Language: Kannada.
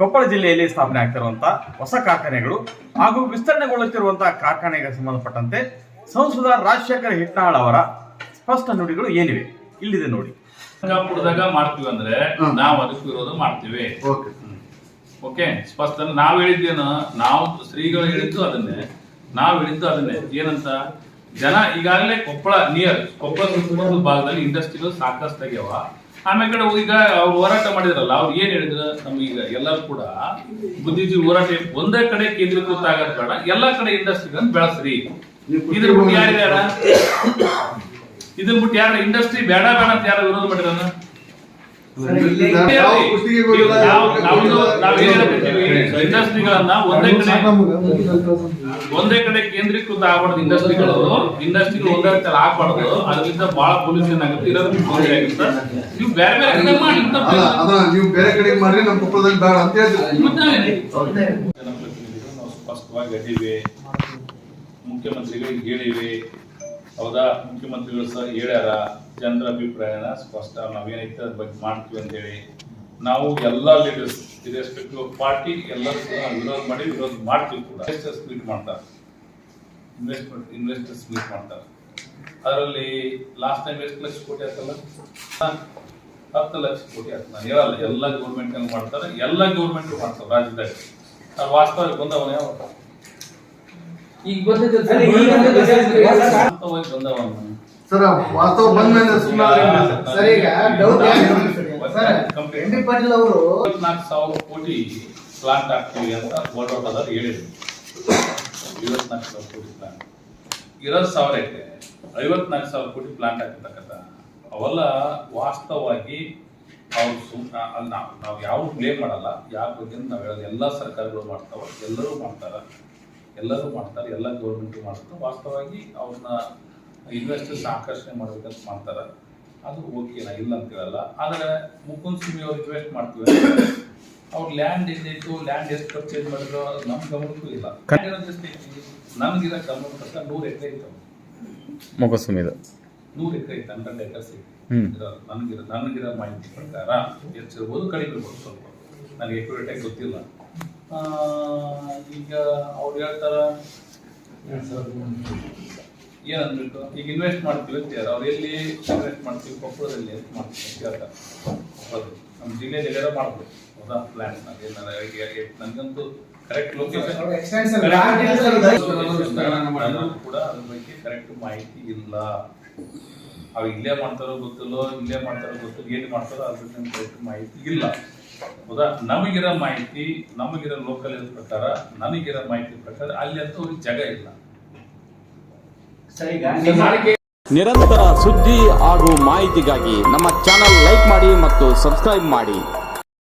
ಕೊಪ್ಪಳ ಜಿಲ್ಲೆಯಲ್ಲಿ ಸ್ಥಾಪನೆ ಆಗ್ತಿರುವಂತಹ ಹೊಸ ಕಾರ್ಖಾನೆಗಳು ಹಾಗೂ ವಿಸ್ತರಣೆಗೊಳ್ಳುತ್ತಿರುವಂತಹ ಕಾರ್ಖಾನೆಗೆ ಸಂಬಂಧಪಟ್ಟಂತೆ ಸಂಸದ ರಾಜಶೇಖರ್ ಹಿಟ್ನಾಳ್ ಅವರ ಸ್ಪಷ್ಟ ನುಡಿಗಳು ಏನಿವೆ? ಇಲ್ಲಿದೆ ನೋಡಿ. ಸಿಂಗಾಪುರದಾಗ ಮಾಡ್ತೀವಿ ಅಂದ್ರೆ ನಾವು ಅದಕ್ಕೂ ವಿರೋಧ ಮಾಡ್ತೀವಿ. ಓಕೆ. ಓಕೆ? ಸ್ಪಷ್ಟ ನಾವು ಹೇಳಿದ್ದೇನು ನಾವು ಶ್ರೀಗಳು ಹೇಳಿದ್ದು ಅದನ್ನೇ. ನಾವು ಹೇಳಿದ್ದು ಅದನ್ನೇ. ಏನಂತ? ಜನ ಈಗಾಗಲೇ ಕೊಪ್ಪಳ ನಿಯರ್ ಕೊಪ್ಪಳ ಸುತ್ತಮುತ್ತಲ ಭಾಗದಲ್ಲಿ ಇಂಡಸ್ಟ್ರಿಗಳು ಸಾಕಷ್ಟು ಆಗ್ಯಾವ ಆಮೇಲೆ ಕಡೆ ಈಗ ಅವ್ರು ಹೋರಾಟ ಮಾಡಿದ್ರಲ್ಲ, ಅವ್ರು ಏನ್ ಹೇಳಿದ್ರು? ನಮ್ಗೀಗ ಎಲ್ಲರೂ ಕೂಡ ಬುದ್ಧಿಜೀವಿ ಹೋರಾಟ ಒಂದೇ ಕಡೆ ಕೇಂದ್ರೀಕೃತ ಆಗೋದ್ ಬೇಡ, ಎಲ್ಲಾ ಕಡೆ ಇಂಡಸ್ಟ್ರಿಗಳನ್ನ ಬೆಳೆಸ್ರಿ. ಇದ್ರ ಬಿಟ್ಟು ಯಾರಿದಾರ ಇದನ್ ಬಿಟ್ಟು ಯಾರ ಇಂಡಸ್ಟ್ರಿ ಬೇಡ ಬೇಡ ಅಂತ ಯಾರು ವಿರೋಧ ಯಾವ ಇಂಡಸ್ಟ್ರಿಗಳನ್ನ ಒಂದೇ ಕಡೆ ಒಂದೇ ಕಡೆ ಕೇಂದ್ರೀಕೃತ ಆಗಬಾರ್ದು ಇಂಡಸ್ಟ್ರಿಗಳು. ಇಂಡಸ್ಟ್ರಿಗಳು ಒಂದೇ ಕಡೆ ಆಗ್ಬಾರ್ದು. ಅದರಿಂದ ಬಹಳ ಪೊಲ್ಯೂಷನ್ ಆಗುತ್ತೆ ಇರೋದಕ್ಕೆ ತೊಂದರೆ ಆಗುತ್ತೆ. ನೀವು ಬೇರೆ ಬೇರೆ ಕಡೆ ಮಾಡಿ ನೀವು ಬೇರೆ ಕಡೆ ಮಾಡ್ರಿ ನಮ್ಮ ಕೊಪ್ಪಳದಲ್ಲಿ ಬೇಡ ಅಂತ ಹೇಳ್ತೀವಿ. ಸ್ಪಷ್ಟವಾಗಿ ಹೇಳಿವೆ. ಮುಖ್ಯಮಂತ್ರಿಗಳಿಗೆ ಹೇಳಿವೆ. ಹೌದಾ? ಮುಖ್ಯಮಂತ್ರಿಗಳು ಸಹ ಹೇಳ್ಯಾರ, ಜನರ ಅಭಿಪ್ರಾಯನ ಸ್ಪಷ್ಟ, ನಾವೇನೈತೆ ಅದ್ರ ಬಗ್ಗೆ ಮಾಡ್ತೀವಿ ಅಂತೇಳಿ. ನಾವು ಎಲ್ಲ ಲೀಡರ್ಸ್ ಇರೆಸ್ಪೆಕ್ಟಿವ್ ಆಫ್ ಪಾರ್ಟಿ ಎಲ್ಲರೂ ಸಹ ವಿರೋಧ ಮಾಡಿ ವಿರೋಧ ಮಾಡ್ತೀವಿ ಕೂಡ. ಇನ್ವೆಸ್ಟರ್ಸ್ ಮೀಟ್ ಮಾಡ್ತಾರೆ. ಇನ್ವೆಸ್ಟ್ಮೆಂಟ್ ಇನ್ವೆಸ್ಟರ್ಸ್ ಮೀಟ್ ಮಾಡ್ತಾರೆ. ಅದರಲ್ಲಿ ಲಾಸ್ಟ್ ಟೈಮ್ ಎಷ್ಟು ಲಕ್ಷ ಕೋಟಿ ಆಯ್ತಲ್ಲ ಹತ್ತು ಲಕ್ಷ ಕೋಟಿ ನಾನು ಹೇಳಲ್ಲ, ಎಲ್ಲ ಗೌರ್ಮೆಂಟ್ ಮಾಡ್ತಾರೆ, ಎಲ್ಲ ಗೌರ್ಮೆಂಟ್ ಮಾಡ್ತಾರೆ ರಾಜ್ಯದಾಗ ವಾಸ್ತವ ಬಂದವನೇ ಯಾವ ಈಗ ಬಂದಿದ್ದು ಸರ್, ವಾಸ್ತವ ಬಂದ ಮೇಲೆ ಸುಮ್ಮನೆ ಸರ್, ಈಗ doubt sir N D Patil ಅವರು ಐವತ್ನಾಲ್ಕು ಸಾವಿರ ಕೋಟಿ ಪ್ಲಾಂಟ್ ಹಾಕ್ತೀವಿ ಅಂತ ಫೋಟೋ ಔಟ್ ಹೇಳಿದ್ರು. ಐವತ್ನಾಲ್ಕು ಸಾವಿರ ಕೋಟಿ ಪ್ಲಾಂಟ್ ಇರೋದು ಸಾವಿರ ಐತೆ. ಐವತ್ನಾಲ್ಕು ಸಾವಿರ ಕೋಟಿ ಪ್ಲಾಂಟ್ ಹಾಕಿರ್ತಕ್ಕಂಥ. ಅವೆಲ್ಲ ವಾಸ್ತವವಾಗಿ ಅವ್ರು ಸುಮ್ ಅಲ್ಲಿ ನಾವು ನಾವು ಯಾವ ಬ್ಲೇಮ್ ಮಾಡಲ್ಲ. ಯಾವ ಬಗ್ಗೆ ನಾವು ಹೇಳೋದು ಎಲ್ಲ ಸರ್ಕಾರಗಳು ಮಾಡ್ತಾವೆ ಎಲ್ಲರೂ ಮಾಡ್ತಾರ. ಎಲ್ಲರೂ ಮಾಡ್ತಾರೆ ಎಲ್ಲ ಗೌರ್ಮೆಂಟು ಮಾಡ್ತಾರೆ. ವಾಸ್ತವವಾಗಿ ಅವ್ರನ್ನ ಇನ್ವೆಸ್ಟರ್ಸ್ ಆಕರ್ಷಣೆ ಮಾಡ್ಬೇಕಂತ ಮಾಡ್ತಾರೆ. ಅದು ಓಕೆ ನಾ ಇಲ್ಲ ಅಂತ ಹೇಳಲ್ಲ. ಆದರೆ ಮುಕುಂದ್ ಸಿಂಗ್ ಅವ್ರು ಇನ್ವೆಸ್ಟ್ ಮಾಡ್ತೀವಿ ಅವ್ರು ಲ್ಯಾಂಡ್ ಎಲ್ಲಿತ್ತು ಲ್ಯಾಂಡ್ ಎಷ್ಟು ಪರ್ಚೇಸ್ ಮಾಡಿದ್ರು ಅದು ನಮ್ಮ ಗಮನಕ್ಕೂ ಇಲ್ಲ. ನನ್ಗಿರೋ ಗಮನ ಪ್ರಕಾರ ನೂರು ಎಕರೆ ಇತ್ತು ಮುಖಸುಮಿದು ನೂರು ಎಕರೆ ಇತ್ತು ಹಂಡ್ರೆಡ್ ಎಕರ್ಸ್ ಹ್ಮ್. ನನಗಿರೋ ನನಗಿರೋ ಮಾಹಿತಿ ಪ್ರಕಾರ ಹೆಚ್ಚಿರ್ಬೋದು ಕಡಿಮೆ ಇರ್ಬೋದು ಸ್ವಲ್ಪ. ನನಗೆ ಎಕ್ಯುರೇಟ್ ಆಗಿ ಗೊತ್ತಿಲ್ಲ. ಈಗ ಅವ್ರು ಹೇಳ್ತಾರ ಏನನ್ಬೇಕು ಈಗ ಇನ್ವೆಸ್ಟ್ ಮಾಡ್ತೀವಿ ಅಂತ ಹೇಳ್ತಾರೆ ಅವ್ರು ಎಲ್ಲಿ ಇನ್ವೆಸ್ಟ್ ಮಾಡ್ತೀವಿ? ಕೊಪ್ಪಳದಲ್ಲಿ ಅಂತ ಮಾಡ್ತೀವಿ ಅಂತ ಹೇಳ್ತಾರೆ. ಹೌದು. ನಮ್ಮ ಜಿಲ್ಲೆಯಲ್ಲಿ ಎಲ್ಲಾರ ಮಾಡ್ಬೋದು. ಹೌದಾ? ಪ್ಲಾನ್ ನನಗಂತೂ ಕರೆಕ್ಟ್ ಲೊಕೇಶನ್ ಅವ್ರು ಕೂಡ ಅದ್ರ ಬಗ್ಗೆ ಕರೆಕ್ಟ್ ಮಾಹಿತಿ ಇಲ್ಲ. ಅವ್ ಇಲ್ಲೇ ಮಾಡ್ತಾರೋ ಗೊತ್ತಿಲ್ಲೋ ಇಲ್ಲೇ ಮಾಡ್ತಾರೋ ಗೊತ್ತಿಲ್ಲ ಏನ್ ಮಾಡ್ತಾರೋ ಅದ್ರ ಬಗ್ಗೆ ಕರೆಕ್ಟ್ ಮಾಹಿತಿ ಇಲ್ಲ. ಹೌದಾ? ನಮಗಿರೋ ಮಾಹಿತಿ ನಮಗಿರೋ ಲೋಕಲ್ ಪ್ರಕಾರ ನನಗಿರೋ ಮಾಹಿತಿ ಪ್ರಕಾರ ಅಲ್ಲಿ ಅಂತ ಅವ್ರಿಗೆ ಜಾಗ ಇಲ್ಲ. ನಿರಂತರ ಸುದ್ದಿ ಹಾಗೂ ಮಾಹಿತಿಗಾಗಿ ನಮ್ಮ ಚಾನಲ್ ಲೈಕ್ ಮಾಡಿ ಮತ್ತು ಸಬ್ಸ್ಕ್ರೈಬ್ ಮಾಡಿ.